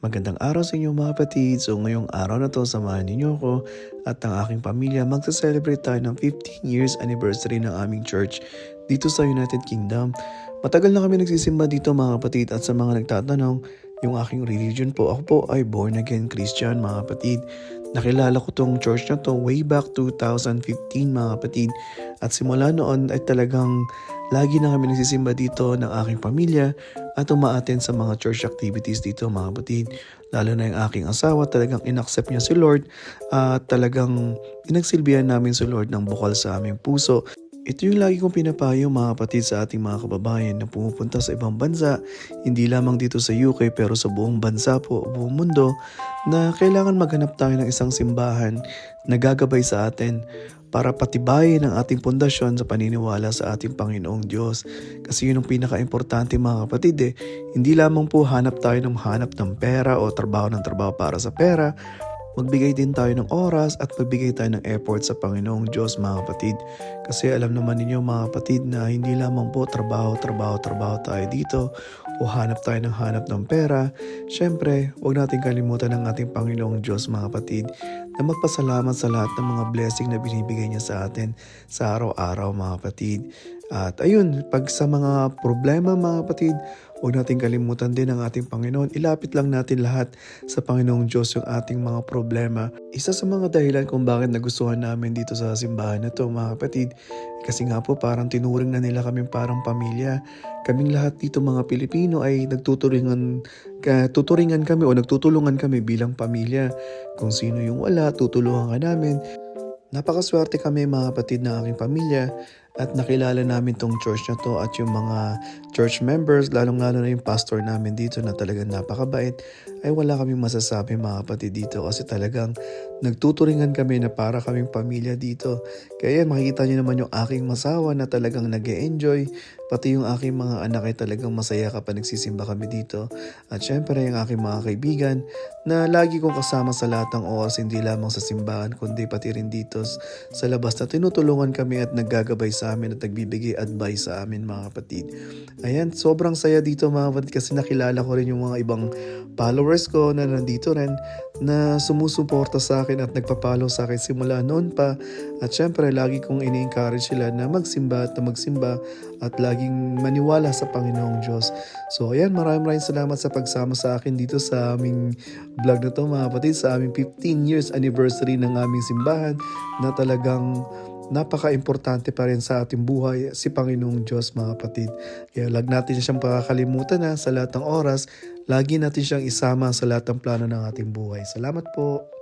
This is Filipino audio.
Magandang araw sa inyo mga kapatid. So ngayong araw na to, samahan ninyo ako at ang aking pamilya magsa-celebrate tayo ng 15 years anniversary ng aming church dito sa United Kingdom. Matagal na kami nagsisimba dito mga kapatid at sa mga nagtatanong, yung aking religion po, ako po ay born again Christian mga kapatid. Nakilala ko tong church na to way back 2015 mga kapatid. At simula noon ay talagang lagi na kami nagsisimba dito ng aking pamilya at umaaten sa mga church activities dito mga kapatid. Lalo na yung aking asawa, talagang inaccept niya si Lord at talagang inagsilbihan namin si Lord ng bukal sa aming puso. Ito yung lagi kong pinapayo mga kapatid sa ating mga kababayan na pumupunta sa ibang bansa, hindi lamang dito sa UK pero sa buong bansa po, buong mundo, na kailangan maghanap tayo ng isang simbahan na gagabay sa atin para patibayin ang ating pundasyon sa paniniwala sa ating Panginoong Diyos. Kasi yun ang pinaka-importante mga kapatid eh. Hindi lamang po hanap tayo ng hanap ng pera o trabaho ng trabaho para sa pera, magbigay din tayo ng oras at magbigay tayo ng effort sa Panginoong Diyos mga kapatid. Kasi alam naman ninyo mga kapatid na hindi lamang po trabaho, trabaho, trabaho tayo dito o hanap tayo ng hanap ng pera. Siyempre, huwag natin kalimutan ang ating Panginoong Diyos mga kapatid na magpasalamat sa lahat ng mga blessing na binibigay niya sa atin sa araw-araw mga kapatid. At ayun, pag sa mga problema mga kapatid, huwag natin kalimutan din ang ating Panginoon. Ilapit lang natin lahat sa Panginoong Diyos yung ating mga problema. Isa sa mga dahilan kung bakit nagustuhan namin dito sa simbahan na to mga kapatid, kasi nga po parang tinuring na nila kami parang pamilya. Kaming lahat dito mga Pilipino ay nagtuturingan, ka, tuturingan kami o nagtutulungan kami bilang pamilya. Kung sino yung wala, tutulungan ka namin. Napakaswerte kami mga kapatid ng aking pamilya at nakilala namin tong church na to at yung mga church members, lalong-lalo na yung pastor namin dito na talagang napakabait, ay wala kaming masasabi mga kapatid dito kasi talagang nagtuturingan kami na para kaming pamilya dito. Kaya makikita nyo naman yung aking masawa na talagang nag enjoy pati yung aking mga anak ay talagang masaya kapag nagsisimba kami dito. At syempre yung aking mga kaibigan na lagi kong kasama sa lahat ng oras, hindi lamang sa simbahan kundi pati rin dito sa labas na tinutulungan kami at naggagabay sa amin at nagbibigay advice sa amin mga kapatid. Ayan, sobrang saya dito mga kapatid kasi nakilala ko rin yung mga ibang followers ko na nandito rin na sumusuporta sa akin at nagpapalo sa akin simula noon pa. At syempre, lagi kong ini-encourage sila na magsimba at na magsimba at laging maniwala sa Panginoong Diyos. So ayan, maraming maraming salamat sa pagsama sa akin dito sa aming vlog na to mga kapatid, sa aming 15 years anniversary ng aming simbahan na talagang napaka-importante pa rin sa ating buhay si Panginoong Diyos mga kapatid. Kaya lag natin siyang pakakalimutan na sa lahat ng oras, lagi natin siyang isama sa lahat ng plano ng ating buhay. Salamat po!